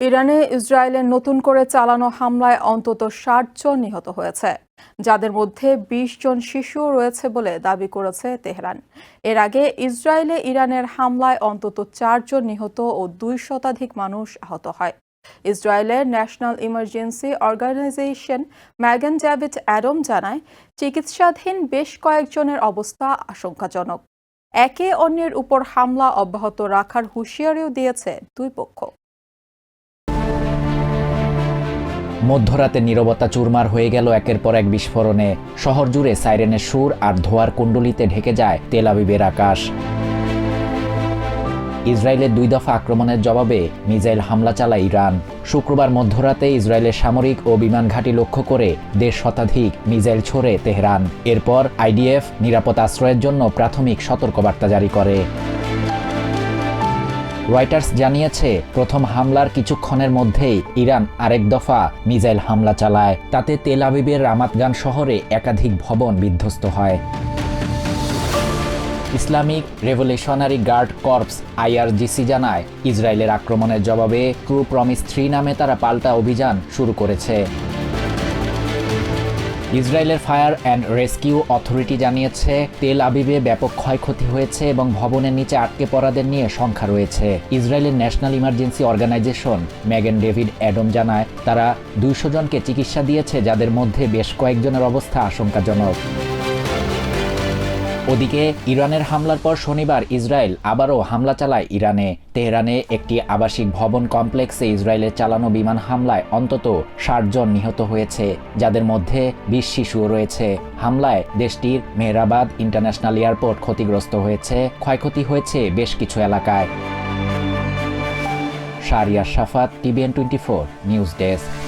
ইরানে ইসরায়েলের নতুন করে চালানো হামলায় অন্তত ষাট জন নিহত হয়েছে, যাদের মধ্যে ২০ জন শিশুও রয়েছে বলে দাবি করেছে তেহরান। এর আগে ইসরায়েলে ইরানের হামলায় অন্তত চারজন নিহত ও দুই শতাধিক মানুষ আহত হয়। ইসরায়েলের national emergency organisation Magen David Adom জানায়, চিকিৎসাধীন বেশ কয়েকজনের অবস্থা আশঙ্কাজনক। একে অন্যের উপর হামলা অব্যাহত রাখার হুঁশিয়ারিও দিয়েছে দুই পক্ষ। মধ্যরাতে নীরবতা চুরমার হয়ে গেল একের পর এক বিস্ফোরণে। শহর জুড়ে সাইরেনের সুর আর ধোয়ার কুণ্ডলিতে ঢেকে যায় তেল আবিবের আকাশ। ইসরায়েলের দুই দফা আক্রমণের জবাবে মিজাইল হামলা চালায় ইরান। শুক্রবার মধ্যরাতে ইসরায়েলের সামরিক ও বিমান ঘাঁটি লক্ষ্য করে দেড় শতাধিক মিজাইল ছোড়ে তেহরান। এরপর আইডিএফ নিরাপদ আশ্রয়ের জন্য প্রাথমিক সতর্কবার্তা জারি করে। রয়টার্স জানিয়েছে, প্রথম হামলার কিছুক্ষণের মধ্যেই ইরান আরেক দফা মিসাইল হামলা চালায়। তাতে তেল আবিবের রামাতগান শহরে একাধিক ভবন বিধ্বস্ত হয়। Islamic revolutionary guard corps IRGC জানায়, ইসরায়েলের আক্রমণের জবাবে ক্রু প্রমিস থ্রি নামে তারা পাল্টা অভিযান শুরু করেছে। ইসরায়েলের ফায়ার অ্যান্ড রেস্কিউ অথরিটি জানিয়েছে, তেল আবিবে ব্যাপক ক্ষয়ক্ষতি হয়েছে এবং ভবনের নিচে আটকে পড়াদের নিয়ে সংখ্যা রয়েছে। ইসরায়েলের national emergency organisation Magen David Adom জানায়, তারা দুইশো জনকে চিকিৎসা দিয়েছে, যাদের মধ্যে বেশ কয়েকজনের অবস্থা আশঙ্কাজনক। ওদিকে ইরানের হামলার পর শনিবার ইসরায়েল আবারও হামলা চালায় ইরানে। তেহরানে একটি আবাসিক ভবন কমপ্লেক্সে ইসরায়েলের চালানো বিমান হামলায় অন্তত ষাট জন নিহত হয়েছে, যাদের মধ্যে বিশ শিশুও রয়েছে। হামলায় দেশটির মেহরাবাদ ইন্টারন্যাশনাল এয়ারপোর্ট ক্ষতিগ্রস্ত হয়েছে, ক্ষয়ক্ষতি হয়েছে বেশ কিছু এলাকায়। Sharia Shafat, TVN twenty four, news desk.